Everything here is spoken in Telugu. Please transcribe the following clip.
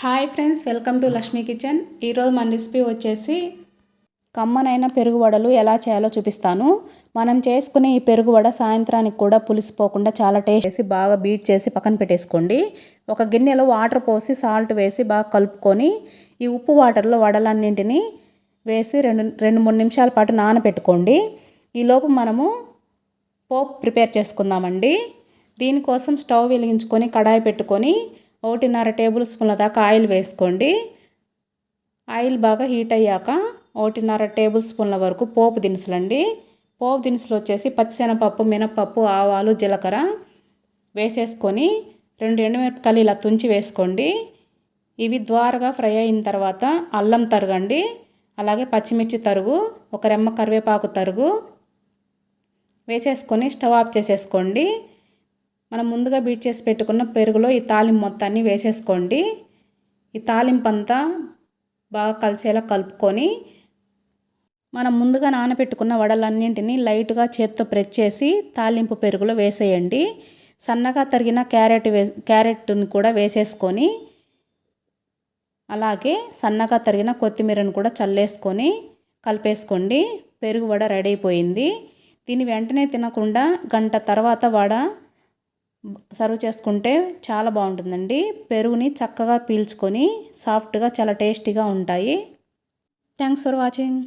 Hi friends welcome to Lakshmi kitchen. ఈరోజు మన రెసిపీ వచ్చేసి కమ్మనైన పెరుగు వడలు ఎలా చేయాలో చూపిస్తాను. మనం చేసుకునే ఈ పెరుగు వడ సాయంత్రానికి కూడా పులిసిపోకుండా చాలా టేస్ట్ చేసి బాగా బీట్ చేసి పక్కన పెట్టేసుకోండి. ఒక గిన్నెలో వాటర్ పోసి సాల్ట్ వేసి బాగా కలుపుకొని ఈ ఉప్పు వాటర్లో వడలన్నింటినీ వేసి రెండు రెండు మూడు నిమిషాల పాటు నానబెట్టుకోండి. ఈలోపు మనము పోపు ప్రిపేర్ చేసుకుందామండి. దీనికోసం స్టవ్ వెలిగించుకొని కడాయి పెట్టుకొని ఒకటిన్నర టేబుల్ స్పూన్ల దాకా ఆయిల్ వేసుకోండి. ఆయిల్ బాగా హీట్ అయ్యాక ఒకటిన్నర టేబుల్ స్పూన్ల వరకు పోపు దినుసులండి. పోపు దినుసులు వచ్చేసి పచ్చిశనగపప్పు మినపప్పు ఆవాలు జీలకర్ర వేసేసుకొని రెండు ఎండుమిరపకాయలు ఇలా తుంచి వేసుకోండి. ఇవి ద్వారగా ఫ్రై అయిన తర్వాత అల్లం తరగండి. అలాగే పచ్చిమిర్చి తరుగు ఒక రెమ్మ కరివేపాకు తరుగు వేసేసుకొని స్టవ్ ఆఫ్ చేసేసుకోండి. మనం ముందుగా బీట్ చేసి పెట్టుకున్న పెరుగులో ఈ తాలింపు మొత్తాన్ని వేసేసుకోండి. ఈ తాలింపు అంతా బాగా కలిసేలా కలుపుకొని మనం ముందుగా నానబెట్టుకున్న వడలన్నింటినీ లైట్గా చేత్తో ప్రెస్ చేసి తాలింపు పెరుగులో వేసేయండి. సన్నగా తరిగిన క్యారెట్ వే క్యారెట్ని కూడా వేసేసుకొని అలాగే సన్నగా తరిగిన కొత్తిమీరను కూడా చల్లేసుకొని కలిపేసుకోండి. పెరుగు వడ రెడీ అయిపోయింది. దీన్ని వెంటనే తినకుండా గంట తర్వాత వడ సర్వ్ చేసుకుంటే చాలా బాగుంటుందండి. పెరుగుని చక్కగా పీల్చుకొని సాఫ్ట్గా చాలా టేస్టీగా ఉంటాయి. Thanks for watching.